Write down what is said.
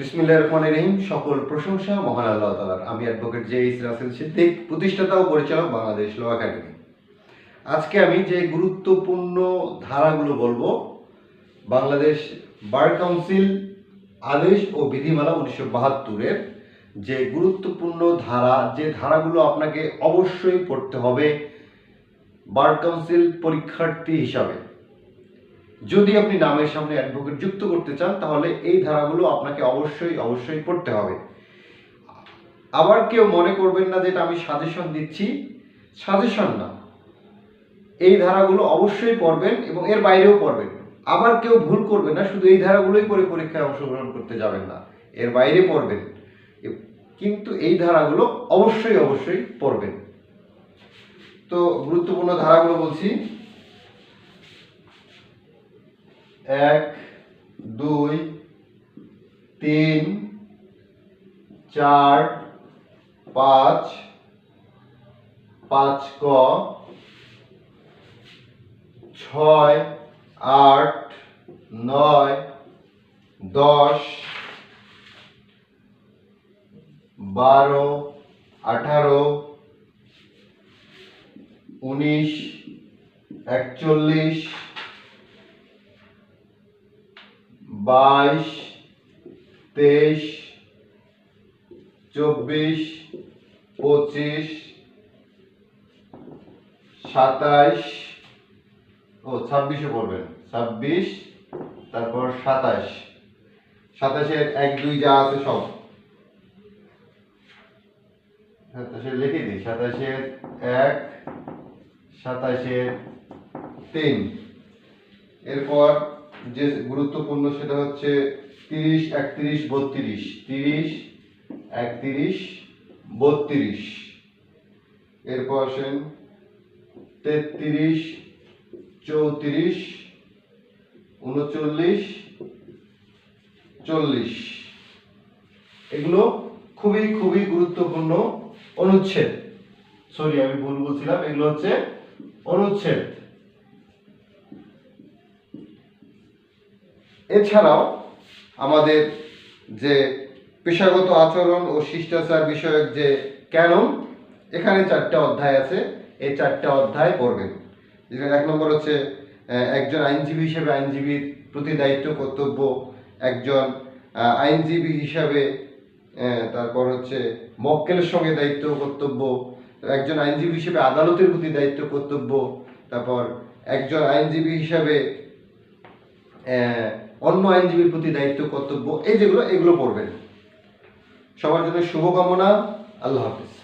বিসমিল্লাহ রহমান রহিম, সকল প্রশংসা মহান আল্লাহ তালার আমি advocate J S Rasel Siddique, প্রতিষ্ঠাতা ও পরিচালক বাংলাদেশ ল একাডেমি আজকে আমি যে গুরুত্বপূর্ণ ধারাগুলো বলব, বাংলাদেশ বার কাউন্সিল আদেশ ও বিধিমালা উনিশশো বাহাত্তরের যে গুরুত্বপূর্ণ ধারা, যে ধারাগুলো আপনাকে অবশ্যই পড়তে হবে বার কাউন্সিল পরীক্ষার্থী হিসাবে। যদি আপনি নামের সামনে অ্যাডভোকেট যুক্ত করতে চান, তাহলে এই ধারাগুলো আপনাকে অবশ্যই অবশ্যই পড়তে হবে। আবার কেউ মনে করবেন না যেটা আমি সাজেশন দিচ্ছি। সাজেশন না। এই ধারাগুলো অবশ্যই পড়বেন এবং এর বাইরেও পড়বেন। আবার কেউ ভুল করবে না, শুধু এই ধারাগুলোই পড়ে পরীক্ষায় অংশগ্রহণ করতে যাবেন না। এর বাইরে পড়বেন। কিন্তু এই ধারাগুলো অবশ্যই অবশ্যই পড়বেন। তো গুরুত্বপূর্ণ ধারাগুলো বলছি। এক, দুই, তিন, চার, পাঁচ পাঁচ ক, ছয়, আট, নয়, দশ, বারো, আঠারো, উনিশ, একচল্লিশ বাইশ, তেইশ, চব্বিশ, পঁচিশ, সাতাইশ, ও ছাব্বিশে পড়বেন। ছাব্বিশ, তারপর সাতাশ সাতাশের এক, দুই যা আছে সব। সাতাশের লিখে দিই। সাতাশের এক, সাতাশের তিন। এরপর যে গুরুত্বপূর্ণ সেটা হচ্ছে তিরিশ, একত্রিশ, বত্রিশ। তিরিশ, একত্রিশ, বত্রিশ। এরপর আসেন তেত্রিশ, চৌত্রিশ, উনচল্লিশ, চল্লিশ। এগুলো খুবই খুবই গুরুত্বপূর্ণ অনুচ্ছেদ। সরি আমি ভুল বলছিলাম। এগুলো হচ্ছে অনুচ্ছেদ। এছাড়াও আমাদের যে পেশাগত আচরণ ও শিষ্টাচার বিষয়ক যে ক্যানন, এখানে চারটা অধ্যায় আছে। এই চারটা অধ্যায় পড়বেন। যেখানে এক নম্বর হচ্ছে একজন আইনজীবী হিসেবে আইনজীবীর প্রতি দায়িত্ব, কর্তব্য। একজন আইনজীবী হিসাবে তারপর হচ্ছে মক্কেলের সঙ্গে দায়িত্ব, কর্তব্য। একজন আইনজীবী হিসেবে আদালতের প্রতি দায়িত্ব, কর্তব্য। তারপর একজন আইনজীবী হিসাবে অন্য আইনজীবীর প্রতি দায়িত্ব কর্তব্য এই যেগুলো এগুলো পড়বেন। সবার জন্য শুভকামনা। আল্লাহ হাফিজ।